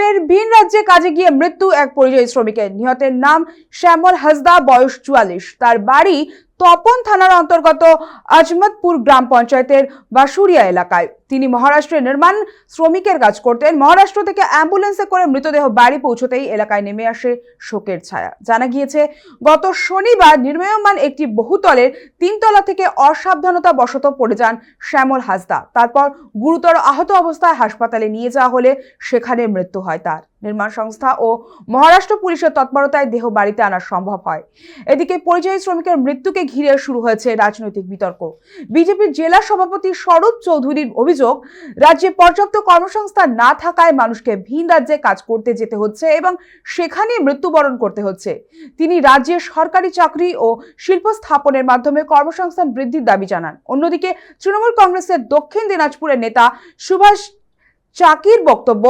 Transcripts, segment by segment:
ফের ভিন রাজ্যে কাজে গিয়ে মৃত্যু এক পরিযায়ী শ্রমিকের। নিহতের নাম শ্যামল হাসদা, বয়স চুয়াল্লিশ। তার বাড়ি তপন থানার অন্তর্গত আজমতপুর গ্রাম পঞ্চায়েতের বাসুরিয়া এলাকায়। তিনি মহারাষ্ট্রে নির্মাণ শ্রমিকের কাজ করতেন। মহারাষ্ট্র থেকে অ্যাম্বুলেন্সে করে মৃতদেহ বাড়ি পৌঁছতেই এলাকায় নেমে আসে শোকের ছায়া। জানা গিয়েছে, গত শনিবার নির্মীয়মান একটি বহুতলের তিনতলা থেকে অসাবধানতা বশত পড়ে যান শ্যামল হাসদা। তারপর গুরুতর আহত অবস্থায় হাসপাতালে নিয়ে যাওয়া হলে সেখানে মৃত্যু হয় তার। নির্মাণ সংস্থা ও মহারাষ্ট্র পুলিশের তৎপরতায় দেহ বাড়িতে আনা সম্ভব হয়। এদিকে পরিযায়ী শ্রমিকের মৃত্যুকে ঘিরে শুরু হয়েছে রাজনৈতিক বিতর্ক। বিজেপির জেলা সভাপতি স্বরূপ চৌধুরীর অভিযোগ রাজ্যে পর্যাপ্ত কর্মসংস্থান না থাকায় মানুষকে ভিন রাজ্যে কাজ করতে যেতে হচ্ছে এবং সেখানে মৃত্যুবরণ করতে হচ্ছে। তিনি রাজ্যে সরকারি চাকরি ও শিল্প স্থাপনের মাধ্যমে কর্মসংস্থান বৃদ্ধির দাবি জানান। অন্যদিকে, তৃণমূল কংগ্রেসের দক্ষিণ দিনাজপুরের নেতা সুভাষ চাকির বক্তব্য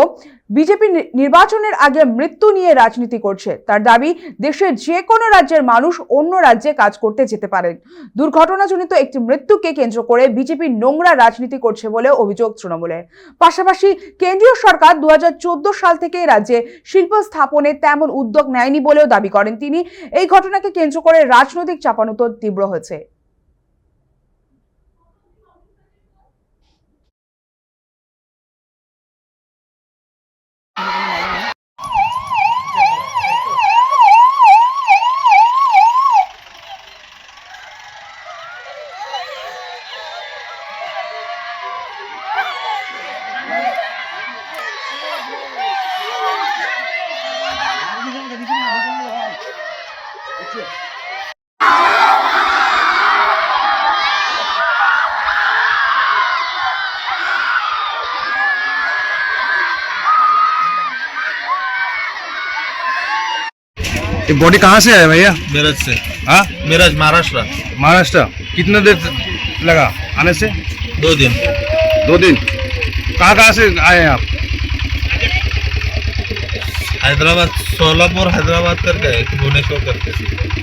বিজেপি নির্বাচনের আগে মৃত্যু নিয়ে রাজনীতি করছে। তার দাবি দেশের যে কোনো রাজ্যের মানুষ অন্য রাজ্যে কাজ করতে যেতে পারেন। দুর্ঘটনাজনিত একটি মৃত্যুকে কেন্দ্র করে বিজেপি নোংরা রাজনীতি করছে বলে অভিযোগ তৃণমূলের পাশাপাশি কেন্দ্রীয় সরকার দু হাজার চোদ্দ সাল থেকে রাজ্যে শিল্প স্থাপনে তেমন উদ্যোগ নেয়নি বলেও দাবি করেন তিনি। এই ঘটনাকে কেন্দ্র করে রাজনৈতিক চাপানুতর তীব্র হয়েছে। ये बॉडी कहाँ से है भैया? मेरठ से। हाँ? मेरठ महाराष्ट्र। महाराष्ट्र। कितना देर लगा? आने से? दो दिन। दो दिन। कहाँ कहाँ से आए हैं आप? हैदराबाद सोलापुर हैदराबाद करके भुवनेश्वर करके